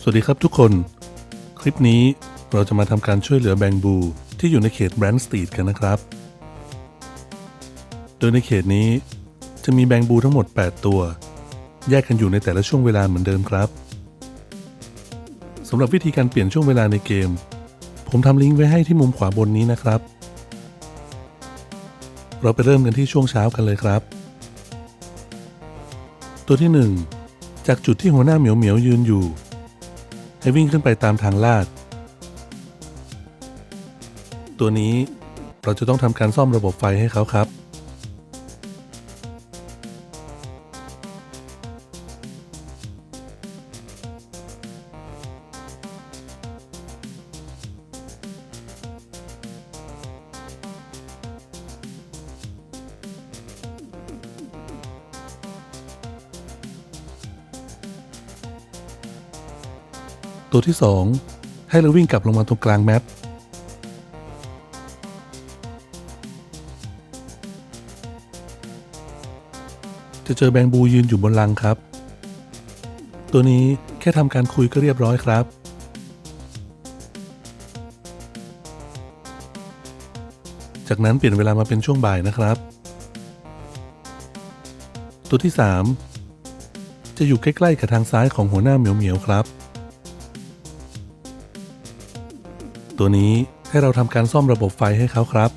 สวัสดีครับทุกคน คลิปนี้เราจะมาทำการช่วยเหลือแบงบูที่อยู่ในเขตแบรนด์สตรีทกันนะครับ โดยในเขตนี้จะมีแบงบูทั้งหมด 8 ตัว แยกกันอยู่ในแต่ละช่วงเวลาเหมือนเดิมครับสำหรับวิธีการเปลี่ยนช่วงเวลาในเกม ผมทำลิงก์ไว้ให้ที่มุมขวาบนนี้นะครับ เราไปเริ่มกันที่ช่วงเช้ากันเลยครับ ตัวที่ 1 จากจุดที่หัวหน้าเหมียวเหมียวยืนอยู่ ให้วิ่งขึ้นไปตามทางลาด ตัวนี้เราจะต้องทำการซ่อมระบบไฟให้เขาครับ ตัวที่ 2 ให้เราวิ่งกลับลงมาตรงกลางแมปจะเจอแบงบูยืนอยู่บนลังครับ ตัวนี้แค่ทำการคุยก็เรียบร้อยครับ จากนั้นเปลี่ยนเวลามาเป็นช่วงบ่ายนะครับ ตัวที่ 3 จะอยู่ใกล้ๆกับทางซ้ายของหัวหน้าเหมียวเหมียวๆครับ ตัวนี้ให้เราทำการซ่อมระบบไฟให้เขาครับ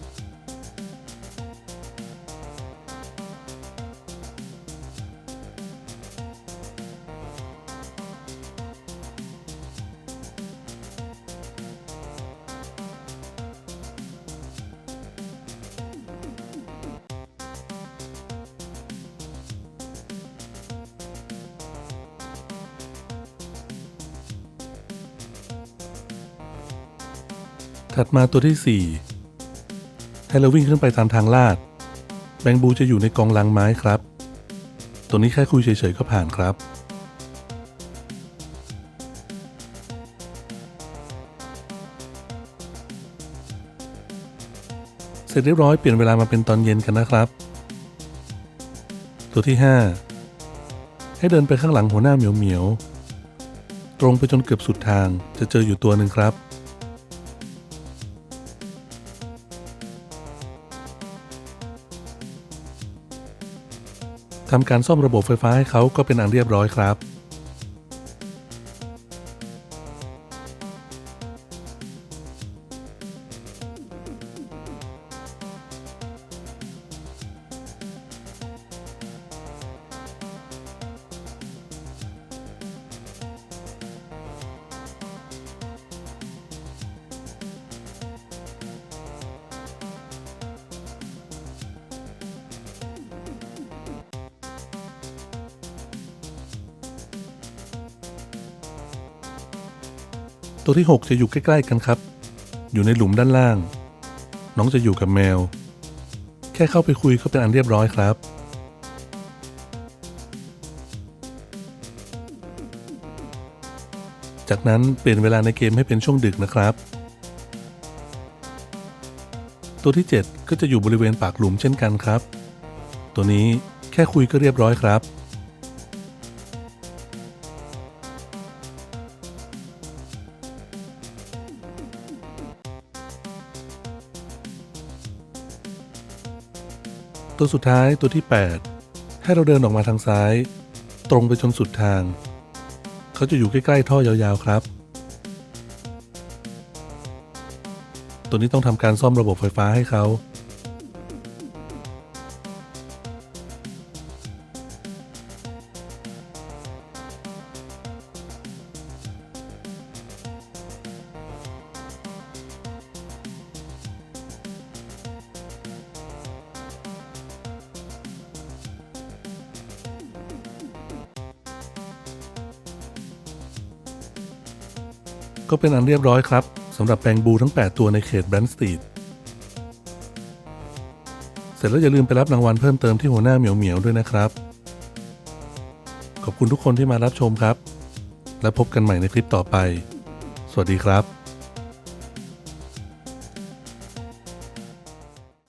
ถัดมาตัวที่ 4 ให้เราวิ่งขึ้นไปตามทางลาด แบงบูจะอยู่ในกองลังไม้ครับ ตัวนี้แค่คุยเฉยๆก็ผ่านครับ เสร็จเรียบร้อยเปลี่ยนเวลามาเป็นตอนเย็นกันนะครับ ตัวที่ 5 ให้เดินไปข้างหลังหัวหน้าเหมียวเหมียวๆตรงไปจนเกือบสุดทางจะเจออยู่ตัวหนึ่งครับ ทำการซ่อมระบบไฟฟ้าให้เขาก็เป็นอันเรียบร้อยครับ ตัวที่ 6 จะอยู่ใกล้ๆกันครับ อยู่ในหลุมด้านล่าง น้องจะอยู่กับแมว แค่เข้าไปคุยก็เป็นอันเรียบร้อยครับ จากนั้นเปลี่ยนเวลาในเกมให้เป็นช่วงดึกนะครับ ตัวที่ 7 ก็จะอยู่บริเวณปากหลุมเช่นกันครับ ตัวนี้แค่คุยก็เรียบร้อยครับ ตัวสุดท้ายตัวที่ 8 ให้เราเดินออกมาทางซ้าย ตรงไปจนสุดทาง เขาจะอยู่ใกล้ ๆ ท่อยาวๆครับ ตัวนี้ต้องทำการซ่อมระบบไฟฟ้าให้เขา ก็เป็นอันเรียบร้อยครับสำหรับแปลงบูทั้ง 8 ตัวในเขตแบรนด์สตรีทเสร็จแล้วอย่าลืมไปรับรางวัลเพิ่มเติมที่หัวหน้าเหมียวเหมียวด้วยนะครับ ขอบคุณทุกคนที่มารับชมครับ และพบกันใหม่ในคลิปต่อไป สวัสดีครับ